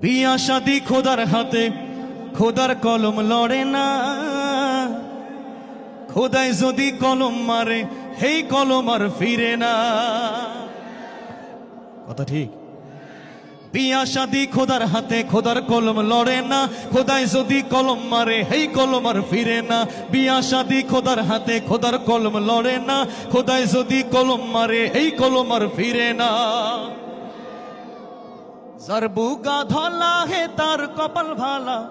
বিয়া শাদি খোদার হাতে, খোদার কলম লড়ে না। খোদাই যদি কলম মারে হেই কলম আর ফিরে না। কথা ঠিক? বিয়া শাদি খোদার হাতে, খোদার কলম লড়ে না। খোদাই যদি কলম মারে হেই কলম আর ফিরে না। বিয়া শাদি খোদার হাতে, খোদার কলম লড়ে না। খোদাই যদি কলম মারে এই কলম আর ফিরে না। যার বুগা ধলা হে তার কপাল ভালা।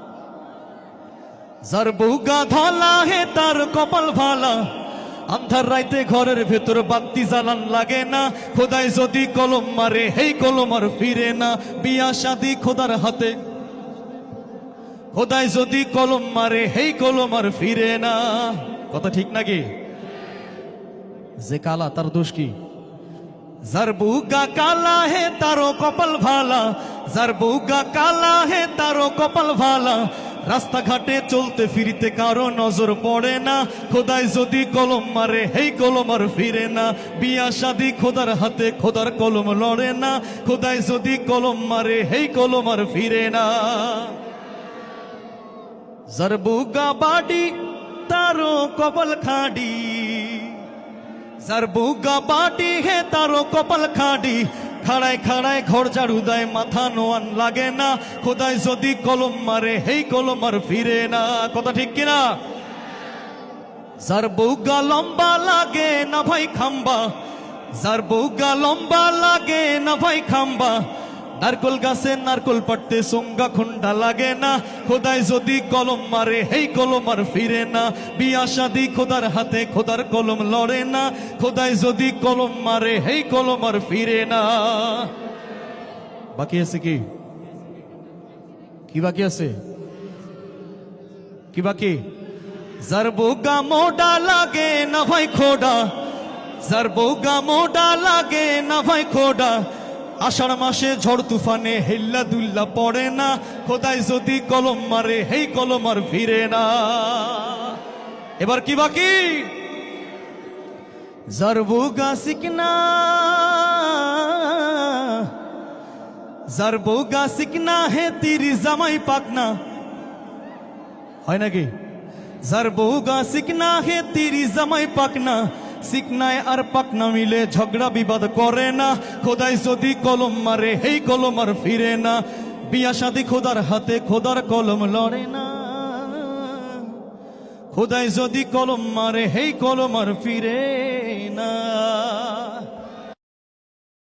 যার বুগা ধলা হে তার কপাল ভালা। আন্ধার রাইতে ঘরের ভেতর বাতি জ্বালান লাগে না। খোদাই যদি কলম মারে, হেই কলম আর ফিরে না। বিয়া শাদি খোদার হাতে। খোদাই যদি কলম মারে, হেই কলম আর ফিরে না। কথা ঠিক নাকি? যে কালা, তার দোষ কি? যার বুগা কালা হে তারো কপাল ভালা যার বুগা কালা হে তারো কপাল ভালা রাস্তাঘাটে চলতে ফিরিতে কারও নজর পড়ে না খোদাই যদি কলম মারে হেই কলম আর ফিরে না বিয়া শাদি খোদার হাতে খোদার কলম লড়ে না খোদাই যদি কলম মারে হেই কলম আর ফিরে না যার বুগা বাড়ি তারো কপাল খাড়ি যার বুগা বাটি, হে তারও কপাল খাডি খাড়ায় খাড়ায় ঘর ঝাড়ু দেয়, মাথা নোয়ান লাগে না। খোদাই যদি কলম মারে, হেই কলম আর ফিরে না। কথা ঠিক কিনা? যার বৌগা লম্বা লাগে না ভাই খাম্বা, যার বৌগা লম্বা লাগে না ভাই খাম্বা নারকল গাছে নারকল পাটতে সঙ্গা খুন্ডা লাগে না। খোদাই যদি কলম মারে, হেই কলম আর ফিরে না। বিয়া শাদি খোদার হাতে খোদার কলম লড়ে না। খোদাই যদি কলম মারে, হেই কলম আর ফিরে না। বাকি আছে কি? কি বাকি আছে? কি বাকি? যার বোগা মোডা লাগে না ভাই খোডা। যার বোগা মোডা লাগে না ভাই খোডা। আষাঢ় মাসে ঝড় তুফানে হেল্লা দুল্লা পড়ে না। খোদাই যদি কলম মারে, হেই কলম আর ফিরে না। এবার কি বাকি? যার বোগা শিকনা যার বোগা শিকনা হে তিরি জামাই পাক না। হয় নাকি? যার বউ গা সিকনা হে তিরি জামাই পাকনা সিকনায় আর পাকনা মিলে ঝগড়া বিবাদ করে না। খোদাই যদি কলম মারে, হেই কলম আর ফিরে না। বিয়া সাদি খোদার হাতে খোদার কলম লড়ে না। খোদাই যদি কলম মারে, হেই কলম আর ফিরে না।